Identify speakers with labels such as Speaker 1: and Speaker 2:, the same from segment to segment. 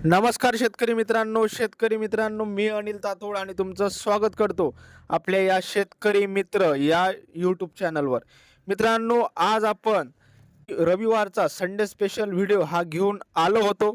Speaker 1: नमस्कार शेतकरी मित्रांनो शेतकरी मित्रांनो मी अनिल तातोड आणि तुमचं स्वागत करतो आपल्या या शेतकरी मित्र या यूट्यूब चॅनलवर मित्रांनो आज आपण रविवारचा संडे स्पेशल व्हिडिओ हा घेऊन आलो होतो.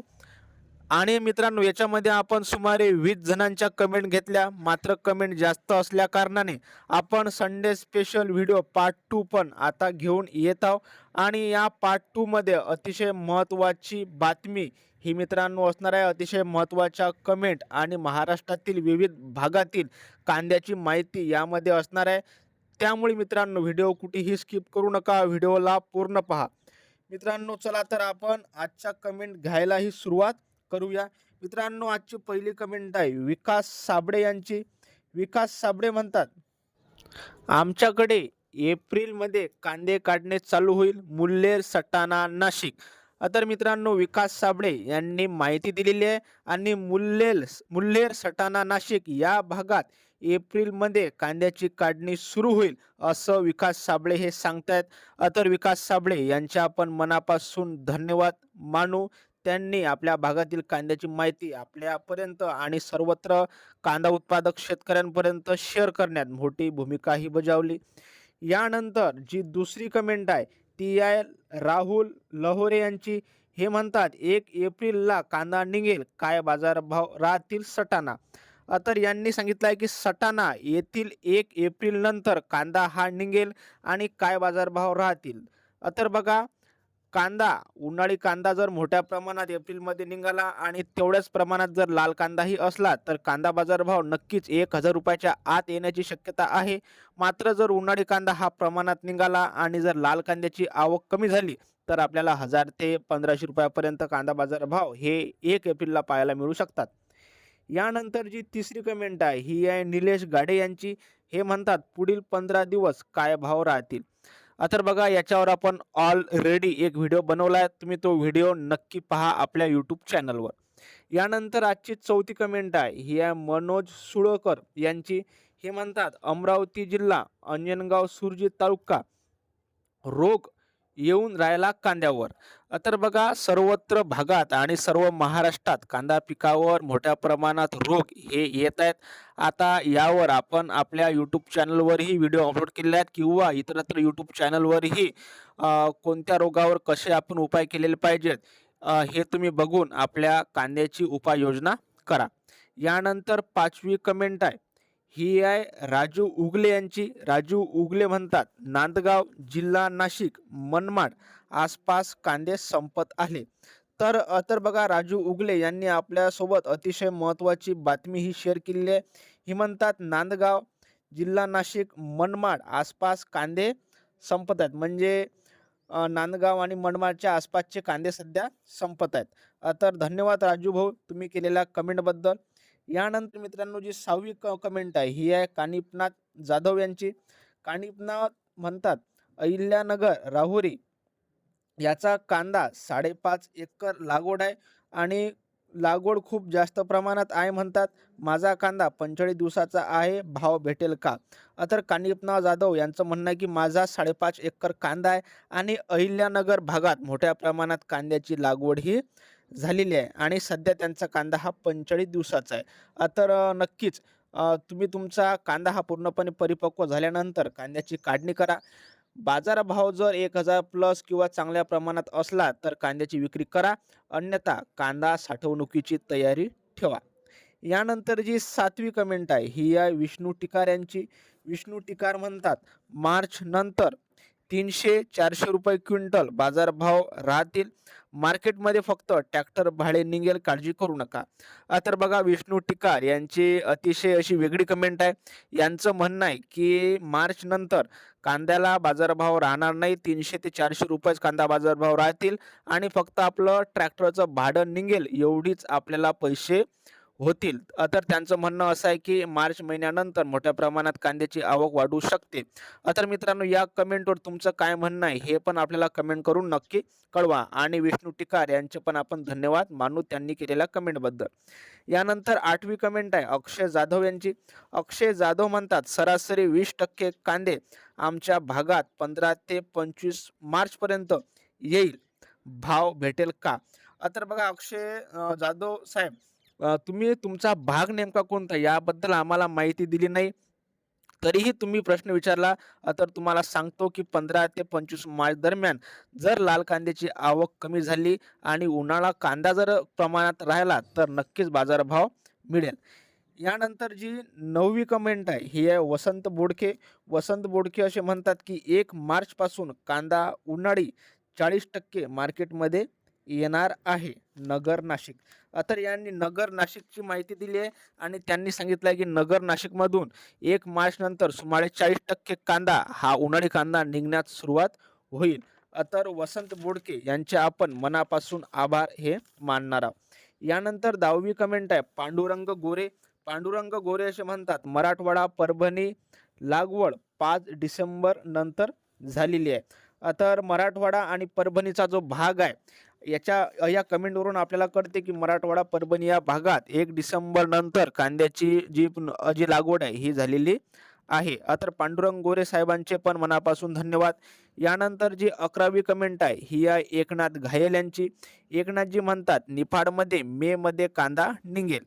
Speaker 1: आणि मित्रांनो याच्यामध्ये आपण सुमारे वीस जणांच्या कमेंट घेतल्या. मात्र कमेंट जास्त असल्या कारणाने आपण Sunday special video part two पण आता घेऊन येत आहोत. आणि या पार्ट टूमध्ये अतिशय महत्त्वाची बातमी ही मित्रांनो असणार आहे अतिशय महत्त्वाच्या कमेंट आणि महाराष्ट्रातील विविध भागातील कांद्याची माहिती यामध्ये असणार आहे. त्यामुळे मित्रांनो व्हिडिओ कुठेही स्किप करू नका. व्हिडिओला पूर्ण पहा. मित्रांनो चला तर आपण आजच्या कमेंट घ्यायलाही सुरुवात करूया. मित्रांनो आजची पहिली कमेंट आहे विकास साबळे यांची. विकास साबळे म्हणतात आमच्याकडे एप्रिलमध्ये कांदे काढणे चालू होईल. मुल्लेर सटाणा नाशिक. तर मित्रांनो विकास साबळे यांनी माहिती दिलेली आहे आणि मुल्लेल मुल्लेर सटाणा नाशिक या भागात एप्रिलमध्ये कांद्याची काढणी सुरू होईल असं विकास साबळे हे सांगतायत. तर विकास साबळे यांच्या आपण मनापासून धन्यवाद मानू. त्यांनी आपल्या भागातील कांद्याची माहिती आपल्यापर्यंत आणि सर्वत्र कांदा उत्पादक शेतकऱ्यांपर्यंत शेअर करण्यात मोठी भूमिकाही बजावली. यानंतर जी दुसरी कमेंट आहे ती आय राहुल लहोरे यांची हे म्हणतात एक एप्रिलला कांदा निघेल काय बाजारभाव राहतील सटाणा? अतर तर यांनी सांगितलं आहे की सटाणा येथील एक एप्रिल नंतर कांदा हा निघेल आणि काय बाजारभाव राहतील? अतर तर बघा कांदा उन्हाळी कांदा जर मोठ्या प्रमाणात एप्रिलमध्ये निघाला आणि तेवढ्याच प्रमाणात जर लाल कांदाही असला तर कांदा बाजारभाव नक्कीच एक हजार रुपयाच्या आत येण्याची शक्यता आहे. मात्र जर उन्हाळी कांदा हा प्रमाणात निघाला आणि जर लाल कांद्याची आवक कमी झाली तर आपल्याला हजार ते पंधराशे रुपयापर्यंत कांदा बाजारभाव हे एक एप्रिलला पाहायला मिळू शकतात. यानंतर जी तिसरी कमेंट आहे ही आहे निलेश गाडे यांची. हे म्हणतात पुढील पंधरा दिवस काय भाव राहतील? तर बघा याच्यावर आपण ऑलरेडी एक व्हिडिओ बनवला आहे तुम्ही तो व्हिडिओ नक्की पहा आपल्या यूट्यूब चॅनलवर यानंतर आजची चौथी कमेंट आहे. ही आहे मनोज सुळकर यांची. हे म्हणतात अमरावती जिल्हा अंजनगाव सुरजी तालुका. रोग येऊन राहिला कांद्यावर. तर बघा सर्वत्र भागात आणि सर्व महाराष्ट्रात कांदा पिकावर मोठ्या प्रमाणात रोग हे येत आहेत. आता यावर आपण आपल्या यूट्यूब चॅनलवरही व्हिडिओ अपलोड केले आहेत किंवा इतरत्र यूट्यूब चॅनलवरही कोणत्या रोगावर कसे आपण उपाय केलेले पाहिजेत हे तुम्ही बघून आपल्या कांद्याची उपाययोजना करा. यानंतर पाचवी कमेंट आहे. ही आहे राजू उगले यांची. राजू उगले म्हणतात नांदगाव जिल्हा नाशिक मनमाड आसपास कांदे संपत आले तर तर बघा राजू उगले यांनी आपल्यासोबत अतिशय महत्त्वाची बातमी ही शेअर केलेली आहे. ही म्हणतात नांदगाव जिल्हा नाशिक मनमाड आसपास कांदे संपत आहेत. म्हणजे नांदगाव आणि मनमाडच्या आसपासचे कांदे सध्या संपत आहेत. तर धन्यवाद राजू भाऊ तुम्ही केलेल्या कमेंटबद्दल यानंतर मित्रांनो जी सहावी क कमेंट आहे ही आहे कानिपनाथ जाधव यांची. कानिपनाथ म्हणतात अहिल्यानगर राहुरी याचा कांदा साडेपाच एकर लागवड आहे आणि लागवड खूप जास्त प्रमाणात आहे म्हणतात. माझा कांदा पंचेचाळीस दिवसाचा आहे भाव भेटेल का? तर कानिपनाथ जाधव यांचं म्हणणं आहे की माझा साडेपाच एकर कांदा आहे आणि अहिल्यानगर भागात मोठ्या प्रमाणात कांद्याची लागवड ही झालेली आहे आणि सध्या त्यांचा कांदा हा पंचेचाळीस दिवसाचा आहे. तर नक्कीच तुम्ही तुमचा कांदा हा पूर्णपणे परिपक्व झाल्यानंतर कांद्याची काढणी करा. बाजारभाव जर एक हजार प्लस किंवा चांगल्या प्रमाणात असला तर कांद्याची विक्री करा. अन्यथा कांदा साठवणुकीची तयारी ठेवा. यानंतर जी सातवी कमेंट आहे ही आहे विष्णू टिकार यांची विष्णू टिकार म्हणतात मार्च नंतर तीनशे चारशे रुपये क्विंटल बाजारभाव राहतील. मार्केटमध्ये फक्त ट्रॅक्टर भाडे निघेल काळजी करू नका. तर बघा विष्णू टिकार यांची अतिशय अशी वेगळी कमेंट आहे. यांचं म्हणणं आहे की मार्च नंतर कांद्याला बाजारभाव राहणार नाही. तीनशे ते चारशे रुपयेच कांदा बाजारभाव राहतील. आणि फक्त आपलं ट्रॅक्टरचं भाडं निघेल एवढीच आपल्याला पैसे होतील. तर त्यांचं म्हणणं असं आहे की मार्च महिन्यानंतर मोठ्या प्रमाणात कांद्याची आवक वाढू शकते. तर मित्रांनो या कमेंटवर तुमचं काय म्हणणं आहे हे पण आपल्याला कमेंट करून नक्की कळवा. आणि विष्णू टिकार यांचे पण आपण धन्यवाद मानू त्यांनी केलेल्या कमेंटबद्दल. यानंतर आठवी कमेंट आहे अक्षय जाधव यांची. अक्षय जाधव म्हणतात सरासरी वीस टक्के कांदे आमच्या भागात पंधरा ते पंचवीस मार्चपर्यंत येईल. भाव भेटेल का? तर बघा अक्षय जाधव साहेब अ, तुम्ही तुमचा भाग नेमका कोणता याबद्दल आम्हाला माहिती दिली नाही. तरीही तुम्ही प्रश्न विचारला अ, तर तुम्हाला सांगतो की 15 ते 25 मार्च दरम्यान जर लाल कांद्याची आवक कमी झाली आणि उन्हाळा कांदा जर प्रमाणात राहिला तर नक्कीच बाजारभाव मिळेल. यानंतर जी 9वी कमेंट आहे ही आहे वसंत बोडके. वसंत बोडके असे म्हणतात की 1 मार्चपासून कांदा उन्हाळी 40% मार्केटमध्ये येणार आहे. नगर, नाशिक. तर यांनी नगर, नाशिकची माहिती दिली आहे आणि त्यांनी सांगितलं आहे की नगर, नाशिकमधून एक मार्चनंतर सुमारे 40% कांदा हा उन्हाळी कांदा निघण्यास सुरुवात होईल. तर वसंत बोडके यांचे आपण मनापासून आभार हे मानणार आहोत. यानंतर 10वी कमेंट आहे पांडुरंग गोरे. पांडुरंग गोरे असे म्हणतात मराठवाडा, परभणी लागवड पाच डिसेंबर नंतर झालेली आहे. तर मराठवाडा आणि परभणीचा जो भाग आहे याच्या या कमेंटवरून आपल्याला कळते की मराठवाडा, परभणी या भागात एक डिसेंबर नंतर कांद्याची जी जी लागवड आहे ही झालेली आहे. तर पांडुरंग गोरे साहेबांचे पण मनापासून धन्यवाद. यानंतर जी 11वी कमेंट आहे ही आहे एकनाथ घायल यांची. एकनाथजी म्हणतात निफाडमध्ये मेमध्ये कांदा निघेल.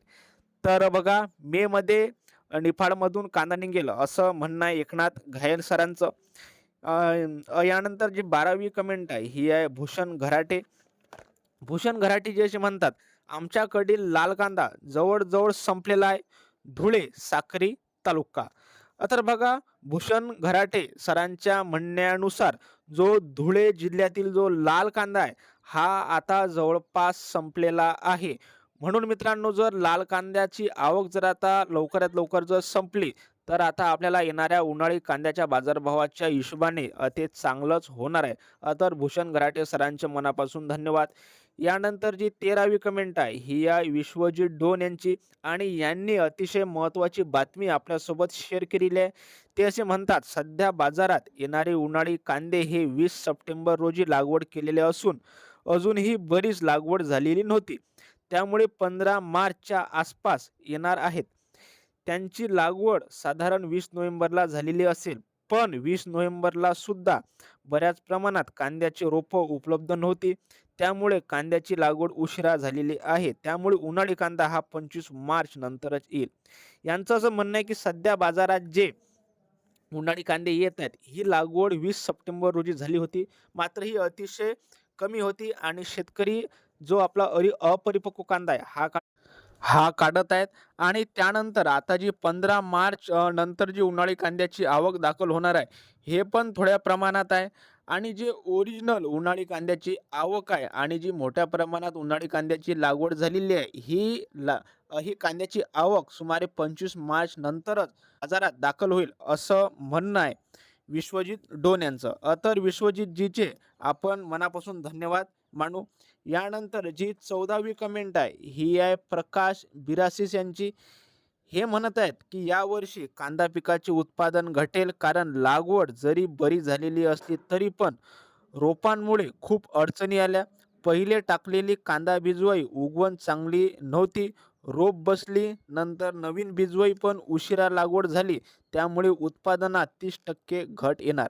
Speaker 1: तर बघा मेमध्ये निफाडमधून कांदा निघेल असं म्हणणं आहे एकनाथ घायल सरांचं. यानंतर जी 12वी कमेंट आहे ही आहे भूषण घराटे. भूषण घराटेजी असे म्हणतात आमच्याकडील लाल कांदा जवळजवळ संपलेला आहे. धुळे, साखरी तालुका. तर बघा भूषण घराटे सरांच्या म्हणण्यानुसार जो धुळे जिल्ह्यातील जो लाल कांदा आहे हा आता जवळपास संपलेला आहे. म्हणून मित्रांनो जर लाल कांद्याची आवक जर आता लवकरात लवकर जर संपली तर आता आपल्याला येणाऱ्या उन्हाळी कांद्याच्या बाजारभावाच्या हिशोबाने ते चांगलंच होणार आहे. तर भूषण घराटे सरांचे मनापासून धन्यवाद. यानंतर जी 13वी कमेंट आहे ही या विश्वजित डोन यांची आणि यांनी अतिशय महत्त्वाची बातमी आपल्यासोबत शेअर केलेली आहे. ते असे म्हणतात सध्या बाजारात येणारे उन्हाळी कांदे हे वीस सप्टेंबर रोजी लागवड केलेले असून अजूनही बरीच लागवड झालेली नव्हती. त्यामुळे 15 मार्चच्या आसपास येणार आहेत. त्यांची लागवड साधारण वीस नोव्हेंबरला झालेली असेल. पण वीस नोव्हेंबरला सुद्धा बऱ्याच प्रमाणात कांद्याचे रोपं उपलब्ध नव्हती. त्यामुळे कांद्याची लागवड उशिरा झालेली आहे. त्यामुळे उन्हाळी कांदा हा 25 मार्च नंतरच येईल. यांचं असं म्हणणं आहे की सध्या बाजारात जे उन्हाळी कांदे येत आहेत ही लागवड वीस सप्टेंबर रोजी झाली होती. मात्र ही अतिशय कमी होती आणि शेतकरी जो आपला अरि अपरिपक्व कांदा आहे हा का हा काढत आहेत आणि त्यानंतर आता जी 15 मार्च नंतर जी उन्हाळी कांद्याची आवक दाखल होणार आहे हे पण थोड्या प्रमाणात आहे आणि जे ओरिजिनल उन्हाळी कांद्याची आवक आहे आणि जी मोठ्या प्रमाणात उन्हाळी कांद्याची लागवड झालेली आहे ही ला ही कांद्याची आवक सुमारे 25 मार्च नंतरच बाजारात दाखल होईल असं म्हणणं आहे विश्वजित डोन यांचं. तर विश्वजितजीचे आपण मनापासून धन्यवाद मानू. यानंतर जी 14वी कमेंट आहे ही आहे प्रकाश बिरासिस यांची. हे म्हणत आहेत की यावर्षी कांदा पिकाचे उत्पादन घटेल कारण लागवड जरी बरी झालेली असली तरी पण रोपांमुळे खूप अडचणी आल्या. पहिले टाकलेली कांदा बिजवाई उगवण चांगली नव्हती. रोप बसली. नंतर नवीन बिजवाई पण उशिरा लागवड झाली. त्यामुळे उत्पादनात 30% घट येणार.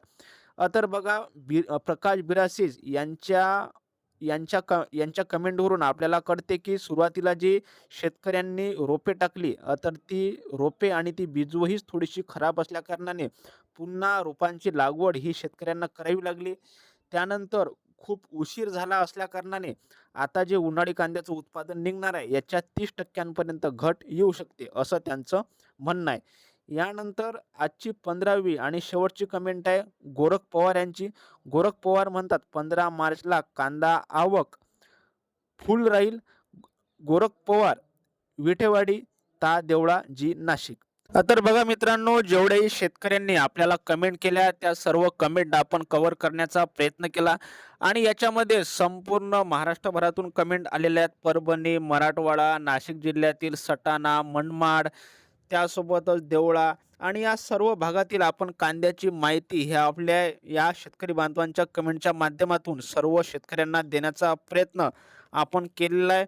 Speaker 1: अतर तर बघा बी प्रकाश बिरासिस यांच्या यांच्या क यांच्या कमेंटवरून आपल्याला कळते की सुरुवातीला जी शेतकऱ्यांनी रोपे टाकली तर ती रोपे आणि ती बिजवहीच थोडीशी खराब असल्याकारणाने पुन्हा रोपांची लागवड ही शेतकऱ्यांना करावी लागली. त्यानंतर खूप उशीर झाला असल्याकारणाने आता जे उन्हाळी कांद्याचं उत्पादन निघणार आहे याच्या तीस टक्क्यांपर्यंत घट येऊ शकते असं त्यांचं म्हणणं आहे. यानंतर आजची 15वी आणि शेवटची कमेंट आहे गोरख पवार यांची. गोरख पवार म्हणतात 15 मार्चला कांदा आवक फुल राहील. गोरख पवार, विठेवाडी, ता देवळा, जी नाशिक. तर बघा मित्रांनो जेवढ्याही शेतकऱ्यांनी आपल्याला कमेंट केल्या त्या सर्व कमेंट आपण कव्हर करण्याचा प्रयत्न केला आणि याच्यामध्ये संपूर्ण महाराष्ट्रभरातून कमेंट आलेल्या आहेत. परभणी, मराठवाडा, नाशिक जिल्ह्यातील सटाणा, मनमाड त्यासोबतच देवळा आणि या सर्व भागातील आपण कांद्याची माहिती ह्या आपल्या या शेतकरी बांधवांच्या कमेंटच्या माध्यमातून सर्व शेतकऱ्यांना देण्याचा प्रयत्न आपण केलेला आहे.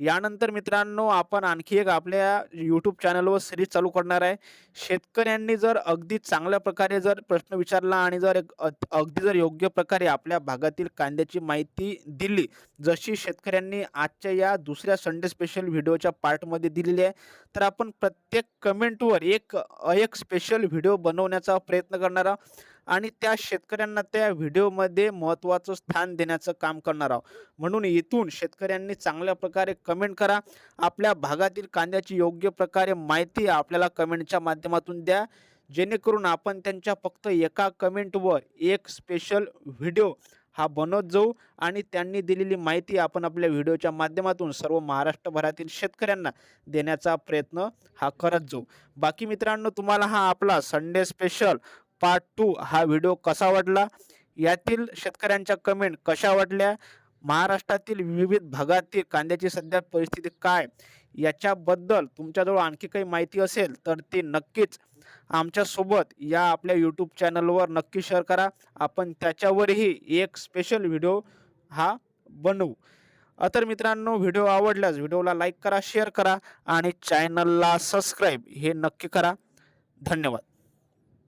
Speaker 1: यानंतर मित्रांनो आपण आणखी एक आपल्या यूट्यूब चॅनलवर सिरीज चालू करणार आहे. शेतकऱ्यांनी जर अगदी चांगल्या प्रकारे जर प्रश्न विचारला आणि जर एक अगदी जर योग्य प्रकारे आपल्या भागातील कांद्याची माहिती दिली जशी शेतकऱ्यांनी आजच्या या दुसऱ्या संडे स्पेशल व्हिडिओच्या पार्टमध्ये दिलेली आहे तर आपण प्रत्येक कमेंटवर एक एक स्पेशल व्हिडिओ बनवण्याचा प्रयत्न करणार आहोत. आणि त्या शेतकऱ्यांना त्या व्हिडिओमध्ये महत्त्वाचं स्थान देण्याचं काम करणार आहोत. म्हणून इथून शेतकऱ्यांनी चांगल्या प्रकारे कमेंट करा. आपल्या भागातील कांद्याची योग्य प्रकारे माहिती आपल्याला कमेंटच्या माध्यमातून द्या. जेणेकरून आपण त्यांच्या फक्त एका कमेंटवर एक स्पेशल व्हिडिओ हा बनवत जाऊ आणि त्यांनी दिलेली माहिती आपण आपल्या व्हिडिओच्या माध्यमातून सर्व महाराष्ट्रभरातील शेतकऱ्यांना देण्याचा प्रयत्न हा करत जाऊ. बाकी मित्रांनो तुम्हाला हा आपला संडे स्पेशल पार्ट टू हा व्हिडिओ कसा वाटला यातील शेतकऱ्यांच्या कमेंट कशा वाटल्या महाराष्ट्रातील विविध भागातील कांद्याची सध्या परिस्थिती काय? याच्याबद्दल तुमच्याजवळ आणखी काही माहिती असेल तर ती नक्कीच आमच्यासोबत या आपल्या यूट्यूब चॅनलवर नक्की शेअर करा. आपण त्याच्यावरही एक स्पेशल व्हिडिओ हा बनवू. अतर तर मित्रांनो व्हिडिओ आवडल्यास व्हिडिओला लाईक करा शेअर करा आणि चॅनलला सबस्क्राईब हे नक्की करा. धन्यवाद.